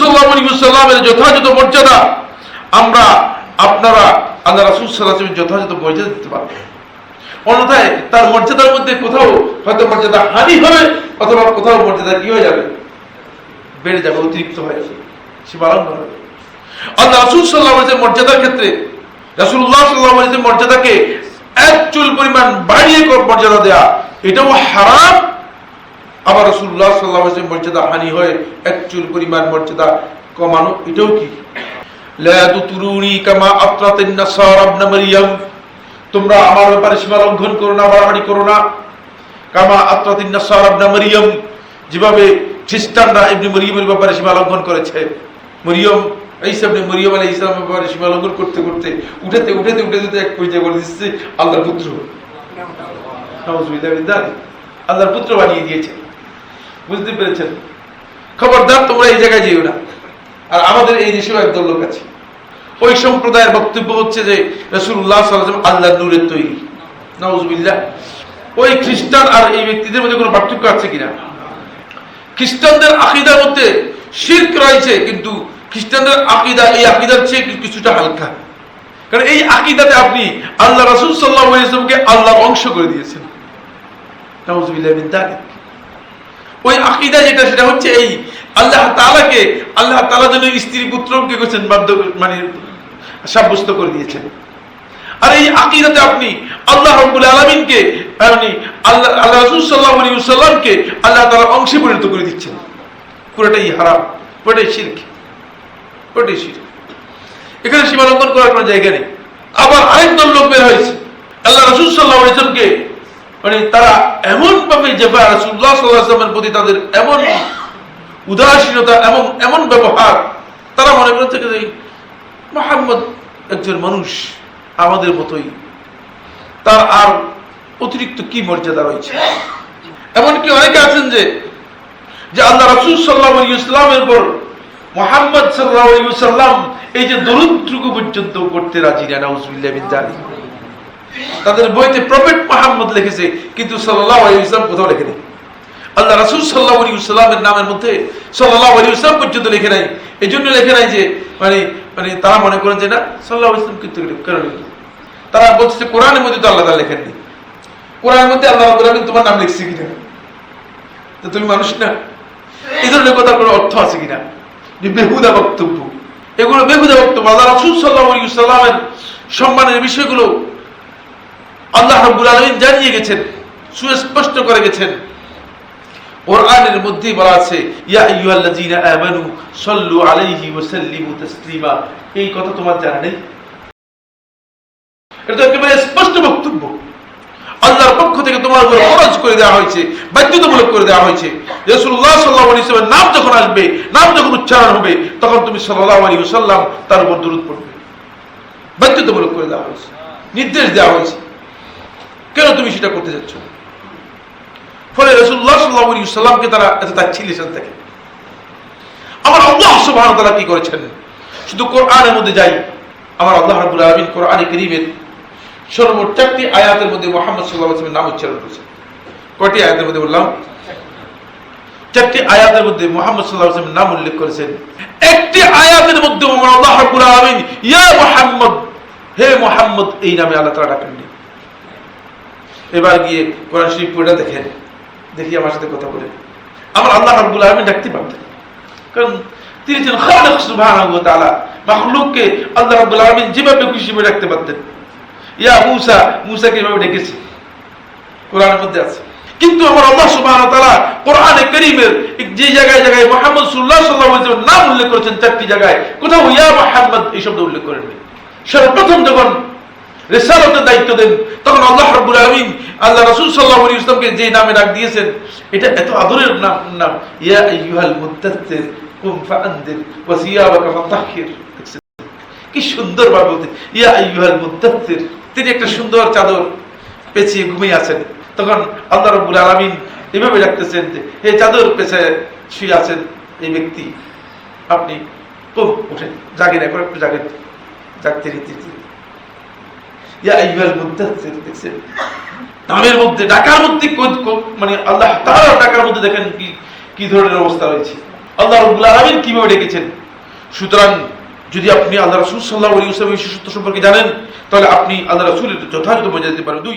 সাল্লামের যথাযথ মর্যাদা আমরা আপনারা আল্লাহ রাসুল সাল্লামের যথাযথ মর্যাদা দিতে পারব। অন্যথায় তার মর্যাদার মধ্যে কোথাও হয়তো মর্যাদা হানি হবে অথবা কোথাও মর্যাদা কি হয়ে যাবে? বেড়ে যাবে, অতিরিক্ত হয়ে যাবে সীমালঙ্ঘন হবে। আল্লাহ রাসুল সাল্লামের মর্যাদার ক্ষেত্রে রাসুল্লাহ সাল্লামের মর্যাদাকে এক চুল পরিমাণ বাড়িয়ে মর্যাদা দেয়া, এটাও হারাম আবার রসুল্লাহ সাল্লাহ মর্যাদা হানি হয় এক চুল পরিমাণ মর্যাদা কমানো, এটাও কি? তোমরা আমার ব্যাপারে সীমা লঙ্ঘন করো না, বাড়াবাড়ি করো না। কামা আত্রাতিন নাসারা ইবনে মারইয়াম যেভাবে খ্রিস্টানরা ইবনে মারইয়ামের ব্যাপারে সীমা লঙ্ঘন করেছে। মরিয়ম ইবনে মরিয়ম আলাইহিস সালামের ব্যাপারে সীমা লঙ্ঘন করতে করতে উঠেতে উঠেতে উঠে যেতে এক পর্যায়ে বলে দিচ্ছে, আল্লাহর পুত্র। আল্লাহর পুত্র বানিয়ে দিয়েছে। বুঝতে পেরেছেন? খবরদার, তোমরা এই জায়গায় যেও না। আর আমাদের এই দেশেও একদল লোক আছে। ওই সম্প্রদায়ের বক্তব্য হচ্ছে যে রসুল্লাহ সাল্লাম আল্লাহ নূরের তৈরি। নওয়াজবিল্লাহ ওই খ্রিস্টান আর এই ব্যক্তিদের মধ্যে কোনো পার্থক্য আছে কিনা? খ্রিস্টানদের আকিদার মধ্যে শির্ক রয়েছে, কিন্তু খ্রিস্টানদের আকিদা, এই আকিদার চেয়ে কিছুটা হালকা। কারণ এই আকিদাতে আপনি আল্লাহ রসুল সাল্লাহ ইসলামকে আল্লাহর অংশ করে দিয়েছেন। নাউজুবিল্লাহ মিন যালিক। ওই আকিদা যেটা, সেটা হচ্ছে এই আল্লাহ তাআলাকে, আল্লাহ তাআলা যেন স্ত্রী পুত্রকে করেছেন বাধ্য মানে সাব্যস্ত করে দিয়েছেন। আর এই আকিদাতে আপনি আল্লাহ রাব্বুল আলামিনকে মানে আল্লাহ আল্লাহ রাসূল সাল্লাল্লাহু আলাইহি ওয়াসাল্লামকে আল্লাহ তাআলার অংশে পরিণত করে দিচ্ছেন। পুরোটাই হারাম, পুরোটাই শিরক পুরোটাই শিরক। এখানে সীমা লঙ্ঘন করার কোনো জায়গা নেই। আবার আরেক দল লোক বের হয়েছে। আল্লাহ রসুল সাল্লাহ ইসলামকে মানে তারা এমন ভাবে সাল্লাহ প্রতি তাদের এমন উদাসীনতা এবং এমন ব্যবহার, তারা মনে করে থাকে যে মোহাম্মদ একজন মানুষ আমাদের মতোই তার আর অতিরিক্ত কি মর্যাদা রয়েছে এমনকি অনেকে আছেন যে যে আল্লাহ রসুল সাল্লাহ ইসলামের পর মোহাম্মদ সাল্লাহ সাল্লাম এই যে দরুদ্রুকু পর্যন্ত করতে রাজি না, নাউজুবিল্লাহ বিন জালিক। তাদের বইতে প্রফেট মোহাম্মদ লিখেছে, কিন্তু সাল্লাহ আলী ইসলাম কোথাও লেখে নেই আল্লাহ রাসুল সাল্লাহ আলী ইসলামের নামের মধ্যে সাল্লাহ আলী ইসলাম পর্যন্ত লিখে নাই। এই জন্য লিখে নাই যে মানে মানে তারা মনে করেন যে না সাল্লাহ ইসলাম কিন্তু কেন তারা বলছে কোরআনের মধ্যে তো আল্লাহ লেখেননি। কোরআনের মধ্যে আল্লাহ রাব্বুল তোমার নাম লিখছে কিনা? তো তুমি মানুষ না। এই ধরনের কথা কোনো অর্থ আছে কিনা? যে বেহুদা বক্তব্য। এগুলো বেহুদা বক্তব্য। আল্লাহ রাসূল সাল্লাল্লাহু আলাইহি সাল্লামের সম্মানের বিষয়গুলো আল্লাহ রাব্বুল আলামিন জানিয়ে গেছেন, সুস্পষ্ট করে গেছেন। কোরআনের বলা আছে, ইয়া আমানু সাল্লু আলাইহি ওয়া সাল্লিমু তাসলিমা। এই কথা তোমার জানা নেই। এটা একেবারে স্পষ্ট বক্তব্য। আল্লাহর পক্ষ থেকে তোমার উপর করে দেওয়া হয়েছে, বাধ্যতামূলক করে দেওয়া হয়েছে। নাম যখন আসবে, নাম যখন উচ্চারণ হবে, তখন তুমি সাল্লাল্লাহু আলাইহি ওয়াসাল্লাম তার উপর দরুদ পড়বে। বাধ্যতামূলক করে দেওয়া হয়েছে, নির্দেশ দেওয়া হয়েছে। কেন তুমি সেটা করতে যাচ্ছ? ফলে আলাইহি ওয়াসাল্লামকে তারা এত তাচ্ছিল্যের থেকে আমার আল্লাহ ওয়া তাআলা কি করেছেন? শুধু কোরআনের মধ্যে যাই। আমার আল্লাহ রাব্বুল আলামিন কোরআনে কারীমের সর্বমোট চারটি আয়াতের মধ্যে মোহাম্মদ সাল্লাহ আসলামের নাম উচ্চারণ করেছে কয়টি আয়াতের মধ্যে বললাম? চারটি আয়াতের মধ্যে মোহাম্মদ সাল্লাহ আসলামের নাম উল্লেখ করেছেন। একটি আয়াতের মধ্যে আমার আল্লাহ রাব্বুল আলামিন, ইয়া মোহাম্মদ, হে মোহাম্মদ, এই নামে আল্লাহ তারা ডাকেননি। এবার গিয়ে কোরআন শরীফ পড়ে দেখেন। দেখি আমার সাথে কথা বলে। আমার আল্লাহ রাব্বুল আলামিন ডাকতে পারতেন কারণ তিনি ছিলেন সুবহানাহু ওয়া তাআলা। মাখলুককে আল্লাহ রাব্বুল আলামিন যেভাবে খুশি করে ডাকতে পারতেন। ইয়া মুসা, মুসাকে এভাবে ডেকেছে। কোরআনের মধ্যে আছে। কিন্তু আমার আল্লাহ সুবহানাহু ওয়া তাআলা কোরআনে কারীমের যে জায়গায় জায়গায় মুহাম্মদ সাল্লাল্লাহু আলাইহি ওয়াসাল্লাম নাম উল্লেখ করেছেন চারটি জায়গায়। কোথাও ইয়া মুহাম্মদ এই শব্দ উল্লেখ করেননি। সর্বপ্রথম যখন রিসালাতের দায়িত্ব দেন। তখন আল্লাহ রাব্বুল আলামিন আল্লাহ রাসূল সাল্লাল্লাহু আলাইহি যে নামে ডাক দিয়েছেন, এটা এত আদরের নাম নাম, ইয়া আইয়ুহাল কুম কি সুন্দর ভাবে বলতে, ইয়া তিনি একটা সুন্দর চাদর পেঁচিয়ে ঘুমিয়ে আছেন। তখন আল্লাহ রাব্বুল আলামিন এভাবে ডাকতেছেন যে, হে চাদর পেছে শুয়ে আছেন এই ব্যক্তি, আপনি উঠেন জাগেন, এখন একটু জাগেন। জাগতে রীতি। ইয়া আইয়ুহাল মুদ্দাথির দেখছেন নামের মধ্যে ডাকার মধ্যে মানে আল্লাহ তাআলা ডাকার মধ্যে দেখেন কি কি ধরনের অবস্থা রয়েছে। আল্লাহ রব্বুল আলমিন কীভাবে ডেকেছেন? সুতরাং যদি আপনি আল্লাহ রসুল সাল্লাহ আলী ইসলামের বিশেষত্ব সম্পর্কে জানেন, তাহলে আপনি আল্লাহ রসুলের যথাযথ বোঝা যেতে পারেন। দুই